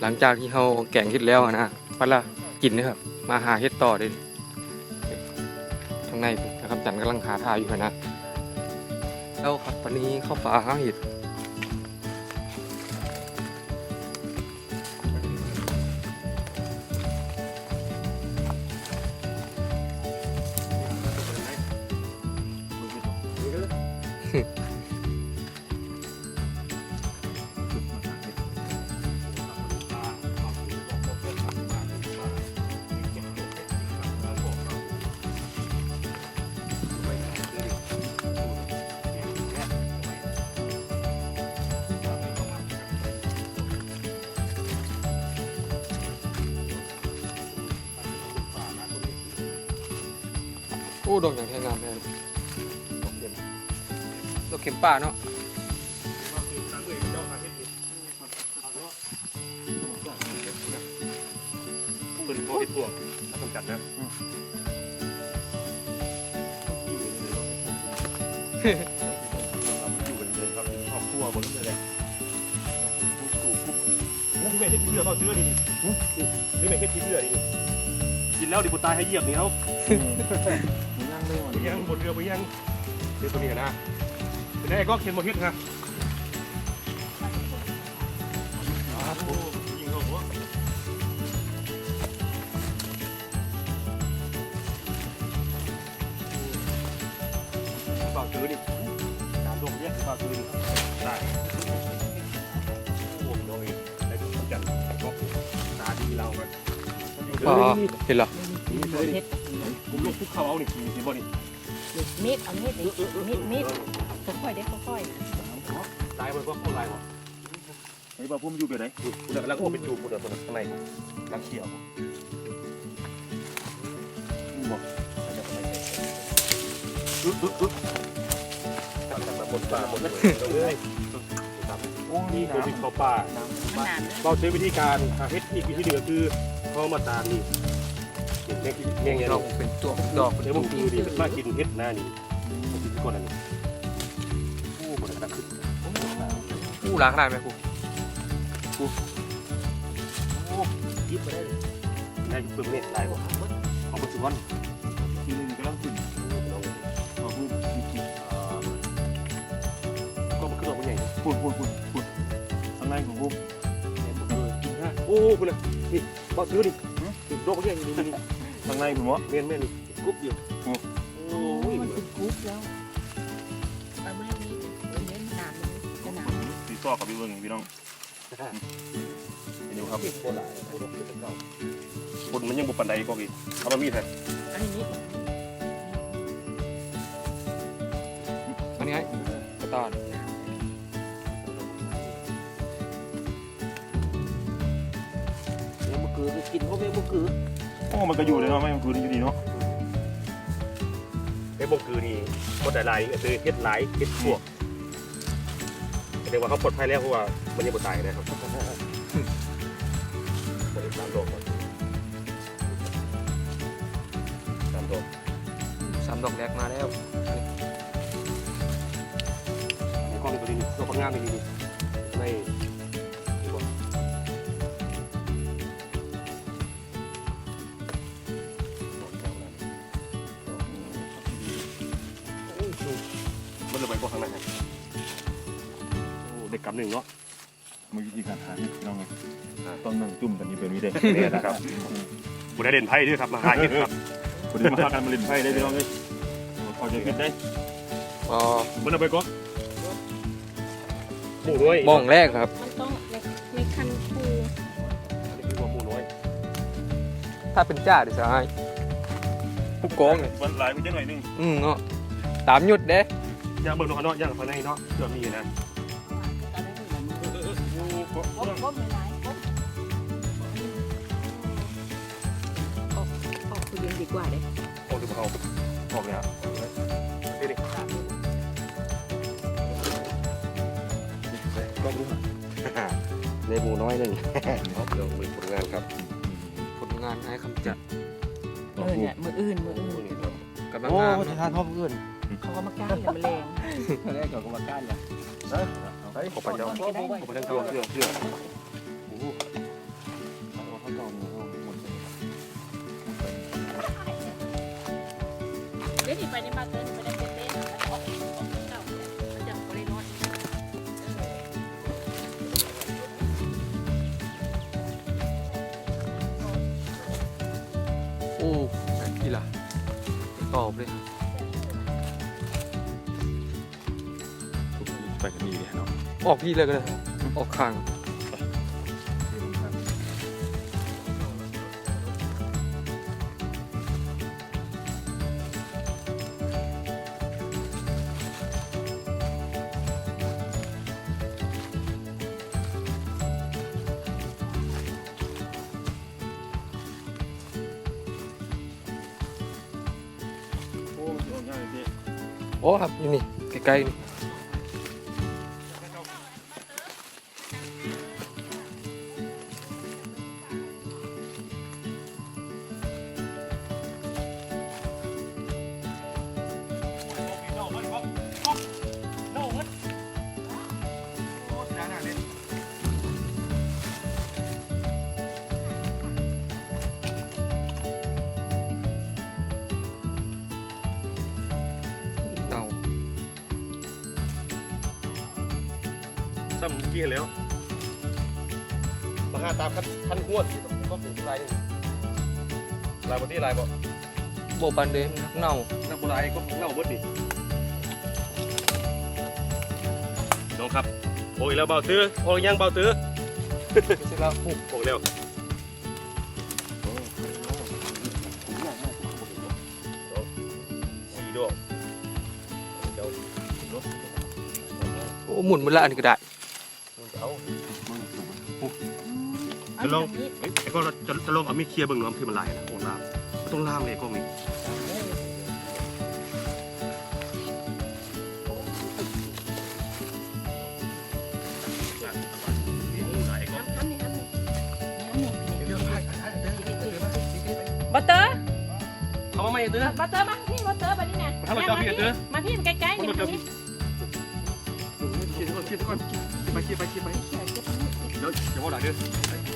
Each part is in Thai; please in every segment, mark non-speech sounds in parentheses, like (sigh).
หลังจากที่เขาแกงเห็ดแล้วนะปัดละกินนะครับ มาหาเห็ดต่อเลยข้างในนะครับจันกำลังหาทาอยู่นะแล้วครับตอนนี้เข้าป่าหาเห็ด ดอกอย่างแทงงามแน่ดอกเข็มดอกเข็มป่าเนาะปืนโคตรพวกถ้าจำกัดนะอยู่กันเลยครับครอบครัวบนนี้เลยนี่ไม่เฮ็ดที่เพื่อเขาซื้อดินี่ไม่เฮ็ดที่เพื่อดิกินแล้วดิบุตายให้เหยียบนี่เขา ยังบนเรือไปยังเรือตัวนี้นะเป็นไงก็เข็นมาเฮ็ดครับยิงเขาหัวเปล่าซื้อดิตามดงเนี่ยเปล่าซื้อดิได้โอ้โหน้องเองได้ถึงจันก็ตาดีเรากัน อ๋อเห็นเหรอ นี่เลยดิผมลงคุกเขาเอานี่มีบ่นี่ มีดเอามีดดิมีดมีดค่อยๆเด้ค่อยๆนะลายมันก็คนลายหรอไอ้บ่พุ่มอยู่ไปไหนคุณแล้วก็เป็นจูบคุณข้างในรังเขียวบอกอึ๊ดอึ๊ดอึ๊ดจับมาบนป่าบนเลยโอ้นี่นี่ตัวน้ที่เขาป่ามันนานนะเราใช้วิธีการเฮ็ดอีกวิธีหนึ่งคือเขามาตามนี่ เงี้ยเงี้ยเงี้ยดอกเป็นตัวดอกเป็นเดี๋ยวผตัวมดูดิมากินเฮ็ดหน้านี่ผมกินก่อนอันนี้โอ้คนกระดักขึ้นผู้ล้างได้ไหมครูยิบไปได้เลยได้เพิ่มเม็ดลายกว่าเอาไปสุวรรณำทีนึงกำลังขึ้นบ่พุ่มมีกี่ก็มันขึ้นออกมาใหญ่พูดพูดพูดพูดข้างในของพุ่มโอ้คุณนะนี่มาซื้อดิโรคเรื่องนี้นี่ ข้างในคุณวะเมียนเมียนนี่กุ๊บอยู่โอ้ยมันเป็นกรุ๊ปแล้วเอาไม่มีเดี๋ยวเน้นนานเลยจะนานสีซอกกับพี่เบิ้งพี่น้องเดี๋ยวครับคนมันยังบุปผาใดก็อีกเอามามีดฮะอันนี้มีดอันนี้ไงกระตอนเนี่ยมันคือกินพวกนี้มันคือ โอ้มันก็อยู่เลยเนาะไม่มันคืออยู่ดีเนาะไอ้บงคือนี่คนแต่ลายคือเฮ็ดหลายเฮ็ดพวกแสดงว่าเขาปลอดภัยแล้วเพราะว่ามันยังบ่ตายนะครับสามดอกสามดอกสามดอกแรกมาแล้วในกล้องตัวนี้ตัวคนงามนี่นี่ หนึ่งเนาะมันวิธีการหาพี่น้องต้องนั่งจุ่มกันนี่เป็นวิธีเนี่ยนะครับบุได้เด่นไพ่ด้วยครับมาหาเห็ดครับคนที่มากันมาเล่นไพ่ได้พี่น้องเลยพอจะคิดได้อ๋อมันเอาไปก็หมูน้อยมองแรกครับมันต้องในในคันคูอันนี้คือว่าหมูน้อยถ้าเป็นจ้าเดี๋ยวจะให้ผู้กองเนี่ยวันหลายไปจังหน่อยนึงอืมเนาะตามหยุดเด้ย่างเบิ่งเนาะเนาะย่างภายในเนาะเดี๋ยวมีนะ กบกบไม่ร้ายกบออกออกคือเย็นดีกว่าเด้โอ้ดูเขาออกเลยอะนี่นี่ก็รู้ในหมูน้อยหนึ่งเรื่องมือผลงานครับ ผลงานให้คำจัดเออเนี่ยมืออื่นมืออื่นกำลังโอ้งามทานทอมอื่นเขาก็มาก้านเลยแมลงแรกก็มาก้านเลย 好半天好半天 (laughs) 给我给我给我我你我这 ออกพี่เลยก็ได้ออกข้างโอ้มังโอ้ครับอยู่นี่ใกล้ๆนี่ ซ้ำเมื่อกี้แล้วมาหาตามขั้นขั้นขวดก็ถึงลายหนึ่ลายบนที่ลายบ่โบปันเดนเน่านักโบราณก็เล่าเบิดดิน้องครับโอ้ยแล้วเบาตื้อโอ้ยยังเบาตื้อเสร็จแล้วปุ๊บโอ้ยแล้วสีดวงเดี๋ยวโอ้หมุนมันละอันนี้ก็ได้ จะลองแบบนี้เอ้ยไอ้ก็จะจะลองเอามีดเคลียร์เบิ่งเนาะคือมันลายนะโอ้ลามมันต้องลามเลยก็มีลายก็ทำนี่ทำนี่บัตเตอร์เอามาใหม่ตื้อบัตเตอร์มาพี่บัตเตอร์มานี่ไงมาทำอะไรกับพี่เด้อมาพี่ใกล้ๆนี่มาพี่เคลียร์ก่อนเคลียร์ก่อนไปเคลียร์ไปเคลียร์ไปเดี๋ยวเดี๋ยวว่าหลังเด้อมันเกี่ยวกับเกี่ยวเกี่ยวยืนที่เด็ดครับนะครับให้ครับเป็นไปได้ครับจะเคลียร์ไม่ออกครับคิดตัวใครเนี่ยเดินเข้ามาเลยเดินมาเลยละแต่มันเห็นต่อ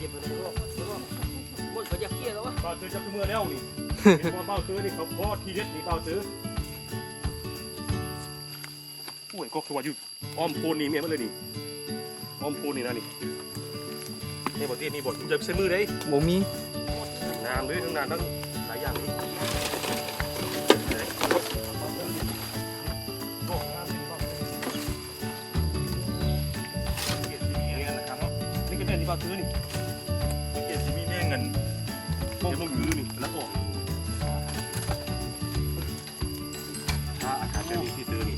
เย็บมันรู้รู้มันเขาอยากเกี่ยแล้ววะเบาซื้อจับมือแล้วนี่เห็นว่าเบาซื้อนี่เขาพ่อทีเด็ดนี่เบาซื้อโอ้ยก็คือว่าอยู่อ้อมโพนนี่เมียมันเลยนี่ มโพนนี่นะนี่นี่บทที่นี่บทจะใช้มือได้โบมีน้ำด้วยทั้งน้ำทั้งหลายอย่างนี่นี่ก็เป็นที่เบาซื้อนี่เกียรติมีแม่เงินพวกพวกคือนี่แล้วก็ถ้าอากาศแบบนี้ที่ซื้อนี่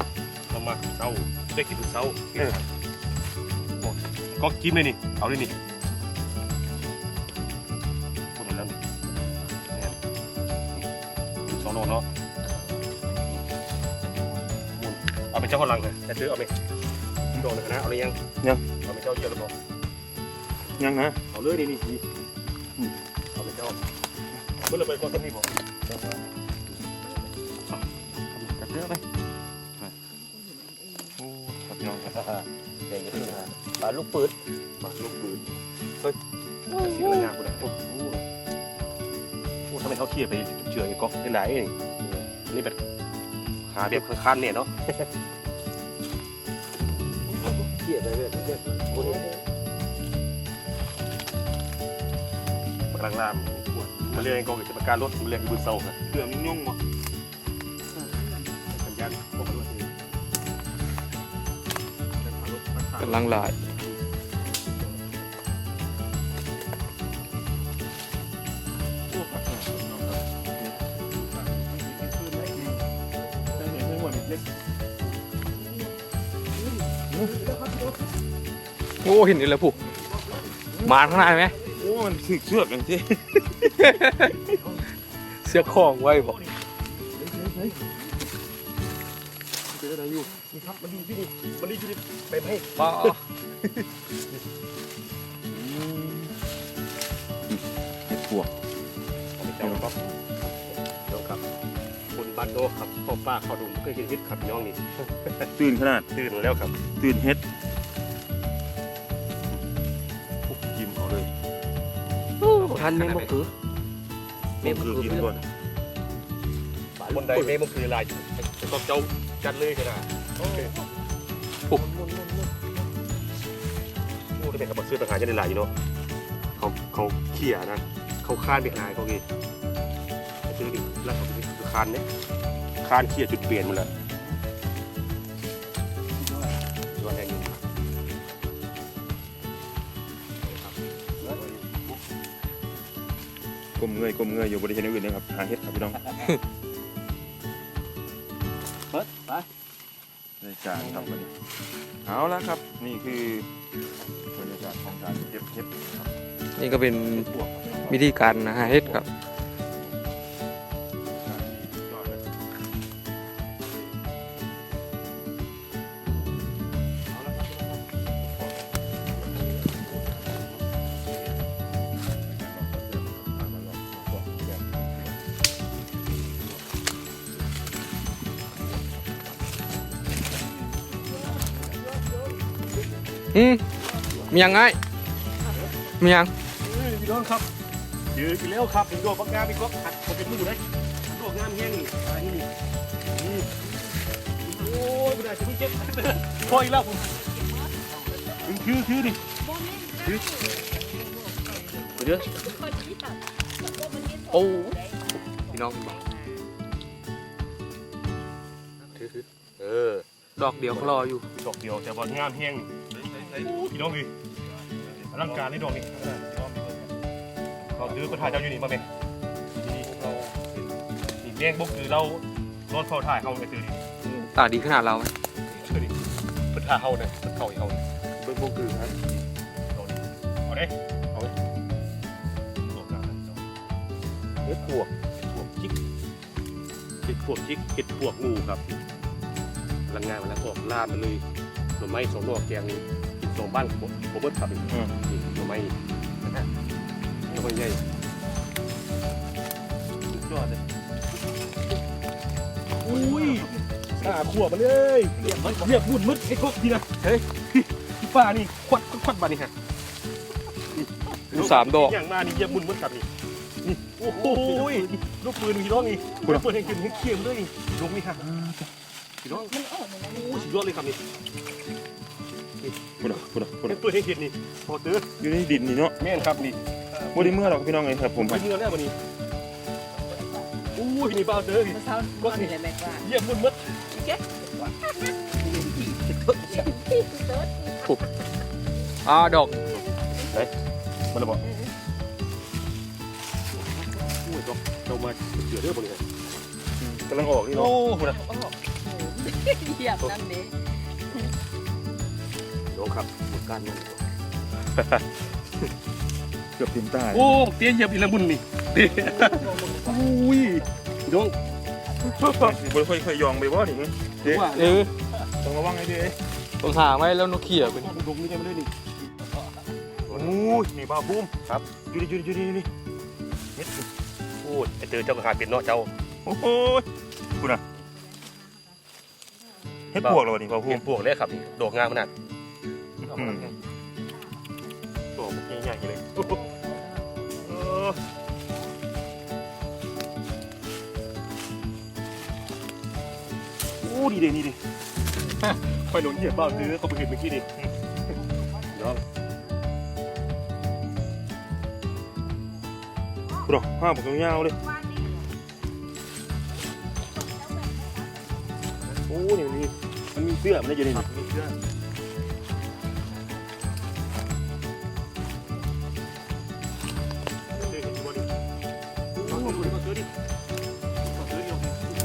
เรามาเศร้าได้กินถึงเศร้า ก็กินเลยนี่ เอาเลยนี่พูดแล้วนี่สองโลเนาะเอาไปเจ้าคนลังเลยแต่ซื้อเอาไปโดนเลยนะ เอาเลยยัง ยัง เอาไปเจ้าเยอะแล้วบอกยังนะ เอาเลยนี่นี่นี่เอาไปเจ้าเมื่อเราไปก่อนต้นนี้บอกกัดเยอะไปโอ้ครับพี่น้องครับเก่งกันนะ ปลาลูกปืนมาลูกปืนเฮ้ยสีอะไรงามกูเลยโอ้โหโอ้ทำไมเขาเคลียร์ไปเชื่อไอ้ก๊อกได้ไหนเองนี่แบบหาแบบคันๆเนี่ยเนาะเกี่ยวไปเรื่อยเรื่อยโอ้โหกำลังลามมาเรียกไอ้ก๊อกจะประการรถมาเรียกไอ้บุญเซาครับเรื่องยุ่งๆวะสัญญาณพวกมันว่าสิกำลังหลาย โอ้เห็นนี่แล้วปุ๊บมาข้างหน้าไหมโอ้มันถึกเชือกอย่างที่เสื้อคล้องไว้บอกเจออะไรอยู่นี่ครับมันดีที่นี่มันดีที่นี่ไปให้ป้าเห็ดปวกเอาไปเจ้าก๊อกเดี๋ยวครับ โลครับพ่อป้าเขาดูเคยเห็นเฮ็ดครับพี่น้องนี่ ตื่นขนาดตื่นแล้วครับ ตื่นเฮ็ดปุ๊บจิ้มเอาเลยทันแม่บ่คือเมมคือกินก่อนบนใดเมมมันคือลายจะต้องเจ้าจัดเลยก็ได้โอเคปุ๊บโอ้ได้เป็นกระบอกซื้อต่างหากจะได้หลายอยู่เนาะเขาเขาเขี่ยนะเขาคานไปหายเขาเองไปซื้อดิแล้วเขาไป คือคานเนี่ยคานเขี่ยจุดเปลี่ยนหมันแล้วตัวแรกนี่กลมเงยกลมเงยอยู่บริเวณอื่นนะครับหาเฮ็ดครับพี่น้องเปิดไปในการครับวันนี้เอาละครับ นี่คือบรรยากาศของการเก็บเฮ็ดครับนี่ก็เป็นพวกครับวิธีการหาเห็ดครับ มียังไงมียังพี่น้องครับยืนอีแล้วครับเป็นดอกบักงามพี่ก๊อกหัดผมเป็นมือได้ดอกงามแห้งนี่ตายนี่โอ้ยไม่ได้จะเพิ่งเจ็บพออีกแล้วผมคือคือดิคือเดี๋ยวโอ้พี่น้องถือถือเออดอกเดียวรออยู่ ดอกเดียวแต่ว่างามแห้งโอ้ย พี่น้องดิอลังการในดอกนี่เราดื้อก็ถ่ายเจ้าอยู่นี่มาไหมนี่เรานี่แดงบุกคือเรารถเฝ้าถ่ายเขาไอ้ตื่นตาดีขนาดเราไหมชื่อดิเปิดท่าเฮาเนี่ยเปิดเข้าอีกเฮาเนี่ยเบิ่งพวกคือครับเอาดิเอาดิเอาดิโดดน้ำนะเจ้าเห็ดปวกเห็ดปวกจิกเห็ดปวกจิกเห็ดปวกงูครับพลังงานมันแล้วออกลาดมาเลยหน่อไม้สองดอกแกงนี่ สองบ้านผมผมเบิดขับอีกอืม นี่หน่อไม้นะฮะหน่อไม้ใหญ่สุดยอดเลยอุ้ยอ่าขวบมาเลยเรียบเรียบวุ่นมึดไอ้ก๊กนี่นะเฮ้ยพี่ป้านี่ควัดควัดบานี่ฮะมีสามดอก อย่างมานี่เยี่ยมมุนมุนกับนี่นี่โอ้โหยลูกปืนพี่น้องนี่ปืนปืนให้ขึ้นให้เขี้ยมด้วยนี่ลงนี่ค่ะพี่น้องมันออกเหมือนนั้นโอ้สุดยอดเลยครับนี่ พุ่นอะพุ่นอะพุ่นให้อะปืนให้ขึ้นนี่พอเด้ออยู่ในดินนี่เนาะแม่นครับนี่บ่ได้เมื่อหรอกพี่น้องไงครับผมไปเงินแล้ววันนี้โอ้ยนี่บ้าเด้อนี่เมื่อเช้าก็นี่แหละแม่กว่าเยี่ยมมุนมุดอ่าดอกมันระบอกโอ้ยก็เรามาเสือเด้อบนนี้กำลังออกนี่โอ้เนาะโหนะเหยียบนั่นเด้ น้องครับหมดการมันเกือบเต็มตาโอ้เตี้ยเหยียบอีละมุนนี่เตี้ยโอ้ยน้องบ่ค่อยค่อยยองไปบ่นี่เด้ว่าเออต้องระวังให้ดีเด้ต้องหาไว้แล้วนกเขี่ยเป็นลงนี่ได้มาเลยนี่โอ้ยนี่บ้าบูมครับอยู่ดิอยู่ดิอยู่ดิอยู่ดิเฮ็ดนี่โอ้ยไอเตอเจ้าก็หาเป็นเนาะเจ้าโอ้โหพุ่นอะเฮ็ดพวกแล้วนี่บ่าวภูเห็มินพวกเลยครับนี่ดอกงามขนาด อืมดอกใหญ่ๆเลยโอ้โหเออโอ้ดีเด้นี่ดิฮะไปหลงเหยียบบ้าเนื้อเขาไปเห็นเมื่อกี้ดิเดี๋ยวพุ่นอะห้าบอกยาวๆเลยโอ้นี่มันมีมันมีเสื้อมันได้อยู่ในนี่มีเสื้อ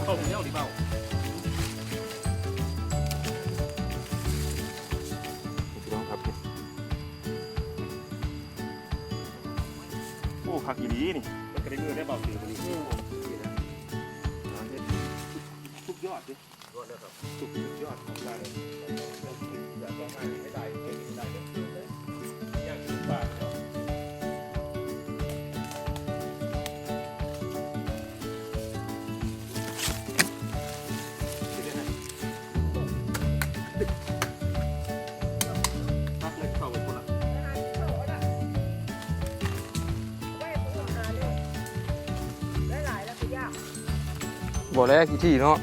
เข้าไปแล้วดิเปล่าพี่น้องครับโอ้คักอีหลีนี่มันก็ได้เงินได้เปล่าซื้อมันนี่นี่นะทุกยอดดิยอดนะครับทุกยอดของกาเลยอยาต้องให้ไม่ได้ไม่ได้เดี๋ยวซื้อเลย บอกแล้วกี่ที่เนาะ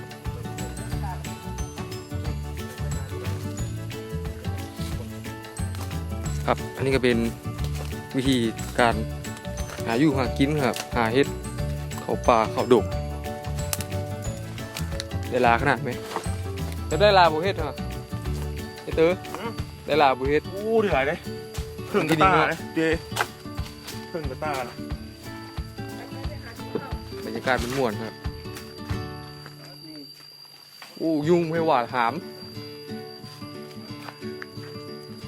ครับ อันนี้ก็เป็นวิธีการหาอยู่หากินครับ หาเห็ดเขาป่าเขาดกได้ลาขนาดไหมจะได้ลาบุเฮ็ดเหรอไอเต๋อได้ลาบุเฮ็ดโอ้ดีหลายเลยเครื่องกระตาเลยเจเครื่องกระตานะบรรยากาศมันม่วนครับ อู้ยุ่งไม่หวาดหาม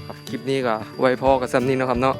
ครับคลิปนี้ก็ไว้พอกับซัมนี้นะครับเนาะ